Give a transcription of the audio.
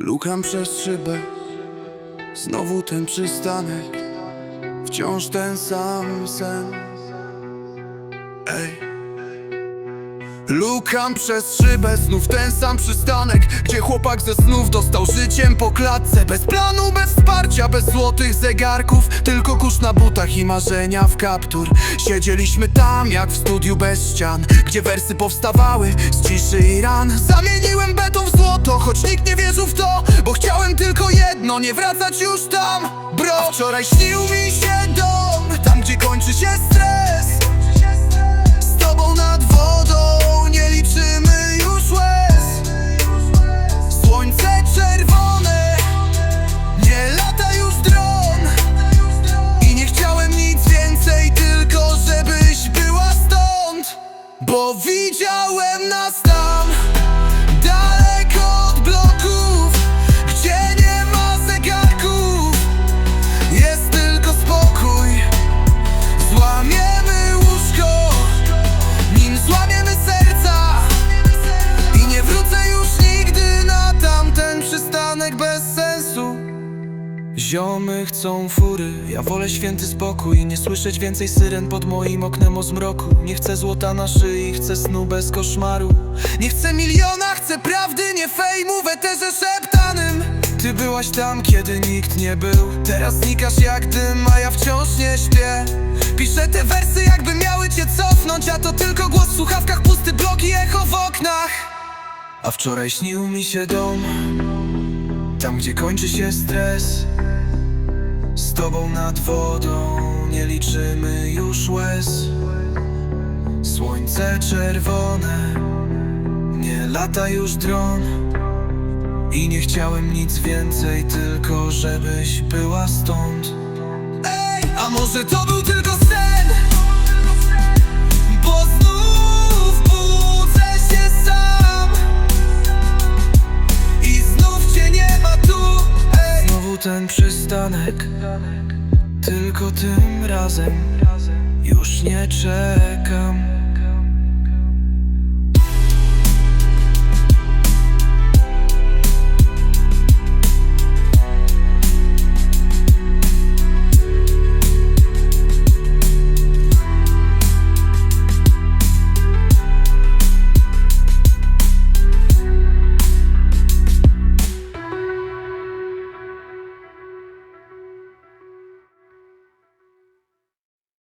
Lukam przez szybę. Znowu ten przystanek. Wciąż ten sam sen. Ej. Lukam przez szybę, znów ten sam przystanek. Gdzie chłopak ze snów dostał życiem po klatce. Bez planu, bez wsparcia, bez złotych zegarków. Tylko kurz na butach i marzenia w kaptur. Siedzieliśmy tam jak w studiu bez ścian Gdzie wersy powstawały z ciszy i ran choć nikt nie wierzył w to Bo chciałem tylko jedno, nie wracać już tam Bro, wczoraj śnił mi się dom Tam gdzie kończy się stres. Z tobą nad wodą nie liczymy już łez. Słońce czerwone, nie lata już dron. I nie chciałem nic więcej, tylko żebyś była stąd Bo widziałem nas tam, Ziomy chcą fury, ja wolę święty spokój Nie słyszeć więcej syren pod moim oknem o zmroku. Nie chcę złota na szyi, chcę snu bez koszmaru. Nie chcę miliona, chcę prawdy, nie fejmu eterze szeptanym. Ty byłaś tam, kiedy nikt nie był. Teraz znikasz jak dym, a ja wciąż nie śpię. Piszę te wersy jakby miały cię cofnąć A to tylko głos w słuchawkach, pusty blok i echo w oknach. A wczoraj śnił mi się dom Tam gdzie kończy się stres tobą nad wodą Nie liczymy już łez. Słońce czerwone Nie lata już dron. I nie chciałem nic więcej Tylko żebyś była stąd. Ej, a może to był tylko ten przystanek. Tylko tym razem Już nie czekam